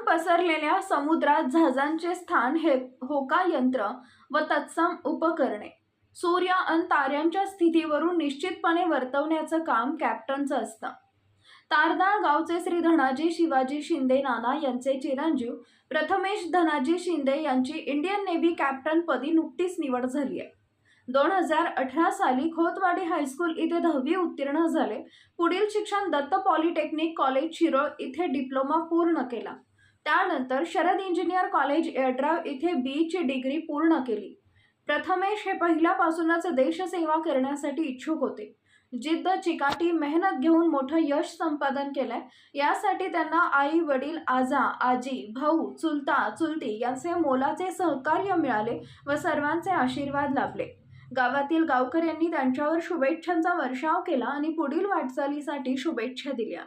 पसरलेल्या समुद्रात जहाजांचे स्थान हे होका यंत्र व तत्सम उपकरणे. सूर्य आणि ताऱ्यांच्या स्थितीवरून निश्चितपणे वर्तवण्याचं काम कॅप्टनचं असतं. तारदाळ गावचे श्री धनाजी शिवाजी शिंदे नाना यांचे चिरंजीव प्रथमेश धनाजी शिंदे यांची इंडियन नेव्ही कॅप्टनपदी नुकतीच निवड झाली आहे. दोन हजार अठरा साली खोतवाडी हायस्कूल इथे दहावी उत्तीर्ण झाले. पुढील शिक्षण दत्त पॉलिटेक्निक कॉलेज शिरोळ इथे डिप्लोमा पूर्ण केला. त्यानंतर शरद इंजिनियर कॉलेज एअरड्राव इथे बी ची डिग्री पूर्ण केली. प्रथमेश हे पहिल्यापासूनच देशसेवा करण्यासाठी इच्छुक होते. जिद्द चिकाटी मेहनत घेऊन मोठं यश संपादन केलंय. यासाठी त्यांना आई वडील आजा आजी भाऊ चुलता चुलती यांचे मोलाचे सहकार्य मिळाले व सर्वांचे आशीर्वाद लाभले. गावातील गावकऱ्यांनी त्यांच्यावर शुभेच्छांचा वर्षाव केला आणि पुढील वाटचालीसाठी शुभेच्छा दिल्या.